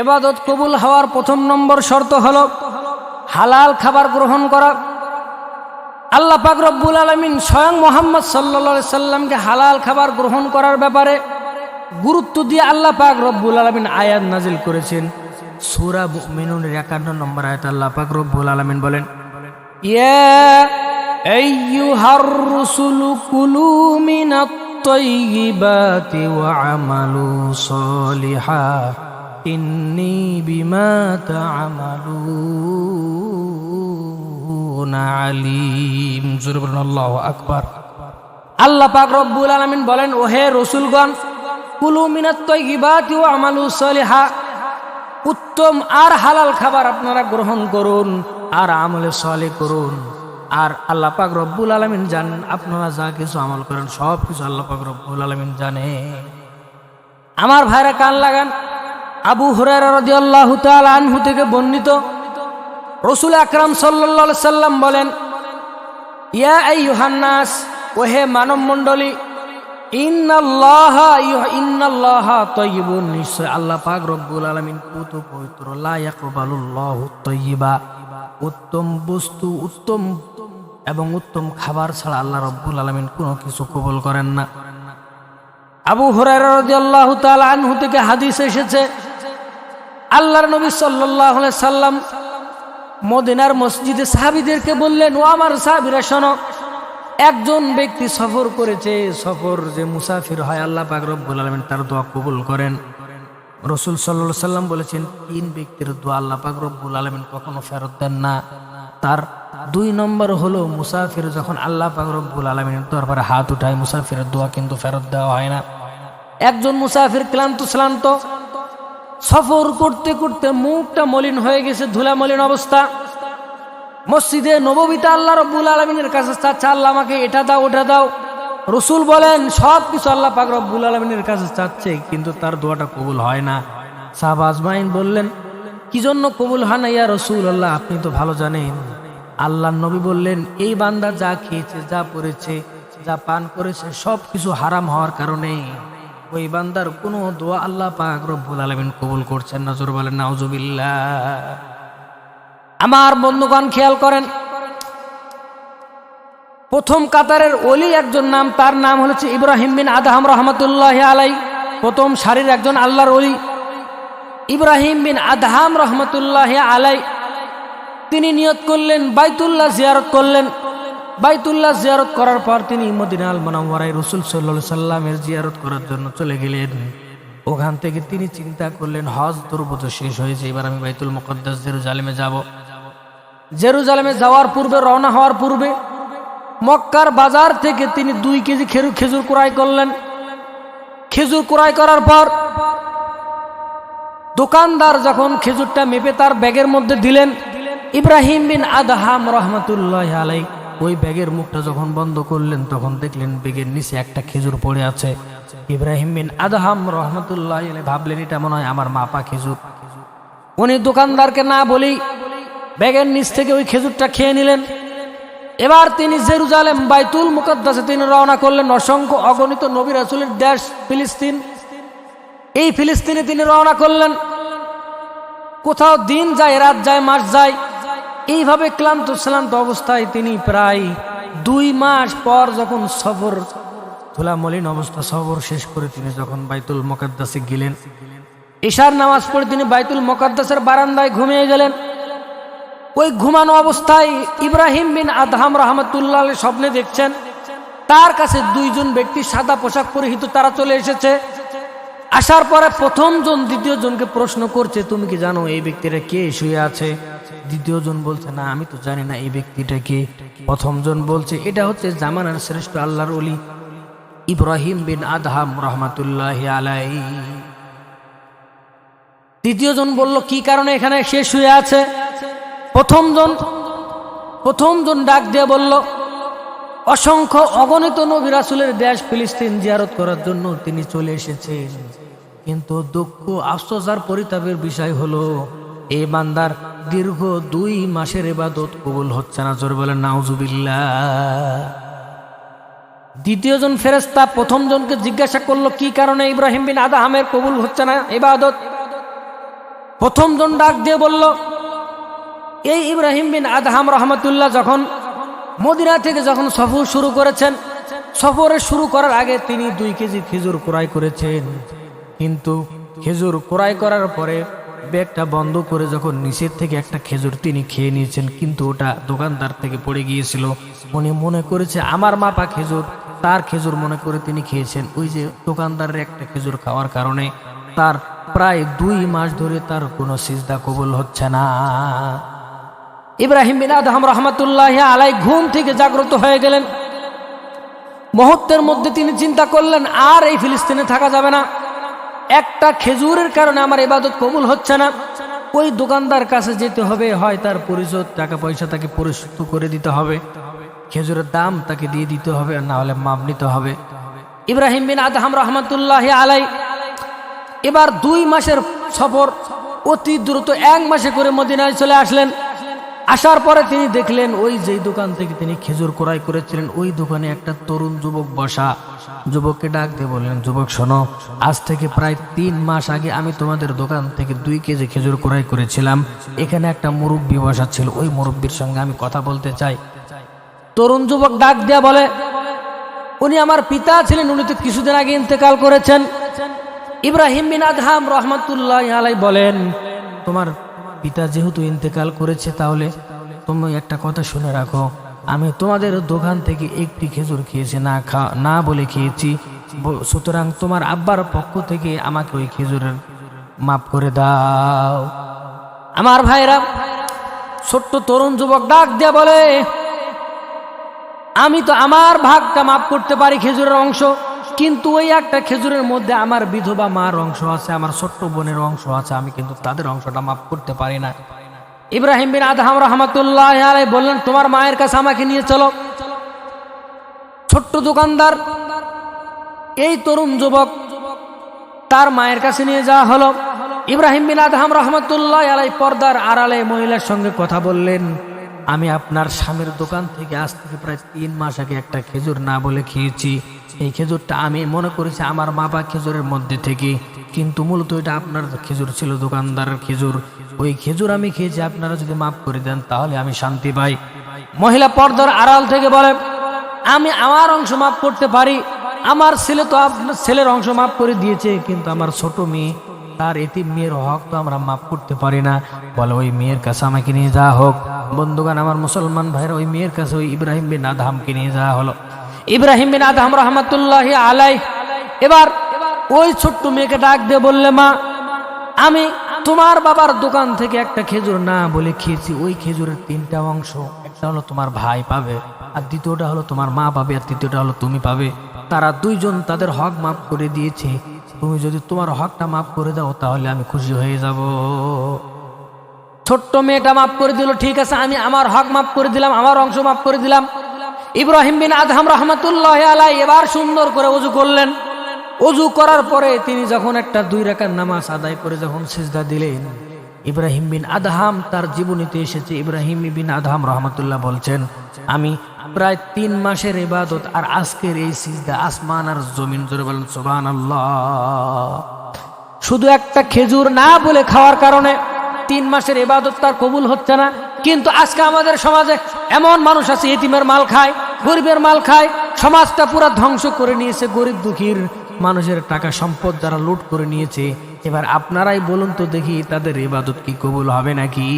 এবাদত কবুল হওয়ার প্রথম নম্বর শর্ত হল হালাল খাবার গ্রহণ করা। আল্লাহ পাক রব্বুল আলমিন স্বয়ং মোহাম্মদ সাল্লা সাল্লামকে হালাল খাবার গ্রহণ করার ব্যাপারে গুরুত্ব দিয়ে আল্লাহ পাক রব্বুল আলমিন আয়াত নাজিল করেছেন। সুরা মিনুনের একান্ন নম্বর আয়াত আল্লাহ পাক রব্বুল আলমিন বলেন, ইয়া সলিহা ইন্নী বিমা তা'মালুনা আলিম। জোরে বলুন, আল্লাহু পাক রব্বুল আলামিন বলেন, ওহে রসুলগণ, কুলু মিনাত তাইয়িবাতি ওয়া আমালু সলিহা। উত্তম আর হালাল খাবার আপনারা গ্রহণ করুন, আর আমলে সলে করুন। আর আল্লাহ পাক রব্বুল আলমিন জানেন, আপনারা যা কিছু আমল করেন সব কিছু আল্লাহ পাক রব্বুল আলমিন জানে আমার ভাইরা কান লাগান আবু হুরায়রা রাদিয়াল্লাহু আনহু থেকে বর্ণিত রসুল আকরাম সাল্লাল্লাহু সাল্লাম বলেন, ইয়া আইয়ুহান নাস ওহে মানব মণ্ডলী আল্লাহ পাক উত্তম বস্তু, উত্তম এবং উত্তম খাবার ছাড়া আল্লাহ রব্বুল আলামিন কোনো কিছু কবুল করেন না। আবু তাআলা আনহু থেকে হাদিস এসেছে আল্লাহর নবী আলাইহি সাল্লাম মদিনার মসজিদে সাহাবীদেরকে বললেন, ও আমার সাহাবীরা, শোনো, একজন ব্যক্তি সফর করেছে, সফর যে মুসাফির হয়, আল্লাহ পাক রব্বুল তার দোয়া কবুল করেন। রসুল সাল্লাল্লাহু সাল্লাম বলেছেন, তিন ব্যক্তির দোয়া আল্লাহ পাক আলামিন কখনো ফেরত দেন না। তার দুই নম্বর হলো, মুসাফির যখন আল্লাহ পাক রব্বুল আলামিনের দরবারে হাত উঠায়, মুসাফিরের দোয়া কিন্তু ফেরত দেওয়া হয় না। একজন মুসাফির ক্লান্ত, শ্লান্ত সফর করতে করতে মুখটা মলিন হয়ে গেছে, ধুলা মলিন অবস্থা। মসজিদে নববিতা আল্লাহ রব্বুল আলমিনের কাছে চাচ্ছে আল্লাহ আমাকে এটা দাও, ওটা দাও। রসুল বলেন, সব কিছু আল্লাহ পাক রব্বুল আলমিনের কাছে চাচ্ছে, কিন্তু তার দোয়াটা কবুল হয় না। সাহাব আজমাইন বললেন, কি জন্য কবুল হয় না ইয়া রসুল আল্লাহ আপনি তো ভালো জানেন। আল্লাহ নবী বললেন, এই বান্দা যা খেয়েছে, যা পড়েছে, যা পান করেছে সব কিছু হারাম হওয়ার কারণে। ওই বান্দার কোনো দোয়া আল্লাহ পাক রব্বুল আলমিন কবুল করছেন না। জোর বলেন, নাউজুবিল্লাহ। আমার বন্ধুগণ, খেয়াল করেন, প্রথম কাতারের অলি একজন নাম, তার নাম হচ্ছে ইব্রাহিম বিন আদহাম রহমতুল্লাহ আলাই। প্রথম সারির একজন আল্লাহর অলি ইব্রাহিম বিন আদহাম রহমতুল্লাহ আলাই। তিনি নিয়ত করলেন, বাইতুল্লাহ জিয়ারত করলেন। বাইতুল্লাহ জিয়ারত করার পর তিনি মদিনা আল মনামরাই রসুল সাল্লা সাল্লামের জিয়ারত করার জন্য চলে গেলেন। ওখান থেকে তিনি চিন্তা করলেন, হজ দুর্বোধ শেষ হয়েছে, এবার আমি বাইতুল মুকদ্দাস জেরুজালেমে যাব। জেরুজালেমে যাওয়ার পূর্বে, রওনা হওয়ার পূর্বে মক্কার বাজার থেকে তিনি দুই কেজি খেরু, খেজুর ক্রয় করলেন। খেজুর ক্রয় করার পর দোকানদার যখন খেজুরটা মেপে তার ব্যাগের মধ্যে দিলেন, ইব্রাহিম বিন আদহাম রহমতুল্লাহ আলাই ওই ব্যাগের মুখটা যখন বন্ধ করলেন, তখন দেখলেন ব্যাগের নিচে একটা খেজুর পড়ে আছে। ইব্রাহিম বিন আদহাম রহমতুল্লাহ ভাবলেন, এটা মনে হয় আমার মাপা খেজুর। উনি দোকানদারকে না বলি ব্যাগের নিচ থেকে ওই খেজুরটা খেয়ে নিলেন। এবার তিনি জেরুজালেম বাইতুল মুকদ্দাসে তিনি রওনা করলেন অসংখ্য অগণিত নবী রাসুলের দেশ ফিলিস্তিন। এই ফিলিস্তিনে তিনি রওনা করলেন। কোথাও দিন যায়, রাত যায়, মাস যায়। এইভাবে ক্লান্ত শ্লান্ত অবস্থায় তিনি প্রায় দুই মাস পর যখন সফর, ধুলামলিন অবস্থা সফর শেষ করে তিনি যখন বাইতুল মোকাদ্দাসে গেলেন ঈশার নামাজ পড়ে তিনি বাইতুল মোকাদ্দাসের বারান্দায় ঘুমিয়ে গেলেন। ওই ঘুমানো অবস্থায় ইব্রাহিম বিন আদহাম রহমতুল্লাহ স্বপ্নে দেখছেন, তার কাছে দুইজন ব্যক্তি সাদা পোশাক পরিহিত তারা চলে এসেছে। আসার পরে প্রথম জন দ্বিতীয় জনকে প্রশ্ন করছে, তুমি কি জানো এই ব্যক্তিরা কে শুয়ে আছে? দ্বিতীয় জন বলছে, না, আমি তো জানি না এই ব্যক্তিটা কে। প্রথম জন বলছে, এটা হচ্ছে জামানার শ্রেষ্ঠ আল্লাহর অলি ইব্রাহিম বিন আদহাম রহমতুল্লাহ আলাই দ্বিতীয় জন বলল, কি কারণে এখানে সে শুয়ে আছে? প্রথম জন প্রথম জন ডাক দিয়ে বলল, অসংখ্য অগণিত নবী রাসুলের দেশ ফিলিস্তিন জিয়ারত করার জন্য তিনি চলে এসেছেন। কিন্তু দুঃখ, আফসোস আর পরিতাপের বিষয় হলো এই বান্দার দীর্ঘ দুই মাসের এবাদত কবুল হচ্ছে না, জোর বলে নাউজুবিল্লা দ্বিতীয় জন ফেরেস্তা প্রথম জনকে জিজ্ঞাসা করল, কি কারণে ইব্রাহিম বিন আদাহামের কবুল হচ্ছে না এবাদত প্রথম জন ডাক দিয়ে বলল, এই ইব্রাহিম বিন আদহাম রহমতুল্লাহ যখন মদিনা থেকে যখন সফর শুরু করেছেন, সফরে শুরু করার আগে তিনি দুই কেজি খেজুর ক্রয় করেছেন। কিন্তু খেজুর ক্রয় করার পরে ব্যাগটা বন্ধ করে যখন নিচের থেকে একটা খেজুর তিনি খেয়ে নিয়েছেন, কিন্তু ওটা দোকানদার থেকে পড়ে গিয়েছিল। উনি মনে করেছে, আমার মাপা খেজুর, তার খেজুর, মনে করে তিনি খেয়েছেন। ওই যে দোকানদারের একটা খেজুর খাওয়ার কারণে তার প্রায় দুই মাস ধরে তার কোনো সিজদা কবুল হচ্ছে না। ইব্রাহিম বিন আদহাম রহমতুল্লাহ আলাই ঘুম থেকে জাগ্রত হয়ে গেলেন। মুহূর্তের মধ্যে তিনি চিন্তা করলেন, আর এই ফিলিস্তিনে থাকা যাবে না। একটা খেজুরের কারণে আমার এবাদত কবুল হচ্ছে না। ওই দোকানদার কাছে যেতে হবে, হয় তার পরিশোধ, টাকা পয়সা তাকে পরিশোধ করে দিতে হবে। খেজুরের দাম তাকে দিয়ে দিতে হবে না হলে মাপ নিতে হবে। ইব্রাহিম বিন আদহাম রহমতুল্লাহ আলাই, এবার দুই মাসের সফর, অতি দ্রুত এক মাসে করে মদিনায় চলে আসলেন। আসার পরে তিনি দেখলেন, ওই যেই দোকান থেকে তিনি খেজুর ক্রয় করেছিলেন, ওই দোকানে একটা তরুণ যুবক বসা। যুবককে ডাক দিয়ে বললেন, যুবক, শোনো, আজ থেকে প্রায় তিন মাস আগে আমি তোমাদের দোকান থেকে দুই কেজি খেজুর ক্রয় করেছিলাম। এখানে একটা মুরব্বী বসা ছিল, ওই মুরব্বীর সঙ্গে আমি কথা বলতে চাই। তরুণ যুবক ডাক দেয়া বলে, উনি আমার পিতা ছিলেন, উনি তো কিছুদিন আগে ইন্তেকাল করেছেন। ইব্রাহিম বিন আদহাম রহমতুল্লাহ আলাই বলেন, তোমার পিতা যেহেতু ইন্তেকাল করেছে, তাহলে তুমি একটা কথা শুনে রাখো। আমি তোমাদের দোকান থেকে একটি খেজুর খেয়েছি, না খা, না বলে খেয়েছি। সুতরাং তোমার আব্বার পক্ষ থেকে আমাকে ওই খেজুরের মাফ করে দাও। আমার ভাইরা, ছোট্ট তরুণ যুবক ডাক দিয়া বলে, আমি তো আমার ভাগটা মাফ করতে পারি খেজুরের অংশ। কিন্তু ওই একটা খেজুরের মধ্যে আমার বিধবা মার অংশ আছে, আমার ছোট্ট বোনের অংশ আছে, আমি কিন্তু তাদের অংশটা মাফ করতে পারি না। ইব্রাহিম বিন আদহাম রহমতুল্লাহ আলাই বললেন, তোমার মায়ের কাছে আমাকে নিয়ে চলো। ছোট্ট দোকানদার, এই তরুণ যুবক তার মায়ের কাছে নিয়ে যাওয়া হলো। ইব্রাহিম বিন আদহাম রহমতুল্লাহ আলাই পর্দার আড়ালে মহিলার সঙ্গে কথা বললেন। আমি আপনার স্বামীর দোকান থেকে আজ থেকে প্রায় তিন মাস আগে একটা খেজুর না বলে খেয়েছি। এই খেজুরটা আমি মনে করেছি আমার মা বা খেজুরের মধ্যে থেকে। কিন্তু মূলত এটা আপনার খেজুর ছিল, দোকানদারের খেজুর। ওই খেজুর আমি খেয়েছি, আপনারা যদি মাফ করে দেন, তাহলে আমি শান্তি পাই। মহিলা পর্দার আড়াল থেকে বলে, আমি আমার অংশ মাফ করতে পারি। আমার ছেলে তো আপনার ছেলের অংশ মাফ করে দিয়েছে, কিন্তু আমার ছোট মেয়ে, তার এটি মেয়ের হক তো আমরা মাফ করতে পারি না। বলে, ওই মেয়ের কাছে আমাকে নিয়ে যাওয়া হোক। বন্ধুগান আমার মুসলমান ভাইরা ওই মেয়ের কাছে ওই ইব্রাহিম বিন আদহামকে নিয়ে যাওয়া হলো। ইব্রাহিম বিন আদহাম রহমতুল্লাহ আলাই এবার ওই ছোট্ট মেয়েকে ডাক দিয়ে বললে, মা, আমি তোমার বাবার দোকান থেকে একটা খেজুর না বলে খেয়েছি। ওই খেজুরের তিনটা অংশ, একটা হলো তোমার ভাই পাবে, আর দ্বিতীয়টা হলো তোমার মা পাবে, আর তৃতীয়টা হলো তুমি পাবে। তারা দুইজন তাদের হক মাফ করে দিয়েছে। তুমি যদি তোমার হকটা মাফ করে দাও, তাহলে আমি খুশি হয়ে যাব। ছোট্ট মেয়েটা মাফ করে দিল, ঠিক আছে, আমি আমার হক মাফ করে দিলাম, আমার অংশ মাফ করে দিলাম। ইব্রাহিম বিন আদহাম রহমতুল্লাহ আলাই এবার সুন্দর করে উজু করলেন। অজু করার পরে তিনি যখন একটা দুই রাকার নামাজ আদায় করে যখন সিজদা দিলেন, ইব্রাহিম বিন আদহাম তার জীবনীতে এসেছে। ইব্রাহিম বিন আদহাম রহমতুল্লাহ বলছেন, আমি প্রায় তিন মাসের ইবাদত আর আজকের এই সিজদা আসমান আর জমিন জোরে বলেন সোবান শুধু একটা খেজুর না বলে খাওয়ার কারণে তিন মাসের এবাদত তার কবুল হচ্ছে না। কিন্তু আজকে আমাদের সমাজে এমন মানুষ আছে ইতিমের মাল খায়, গরিবের মাল খায়, সমাজটা পুরো ধ্বংস করে নিয়েছে, গরিব দুঃখীর মানুষের টাকা সম্পদ দ্বারা লুট করে নিয়েছে। এবার আপনারাই বলুন তো দেখি তাদের এবাদত কি কবুল হবে নাকি?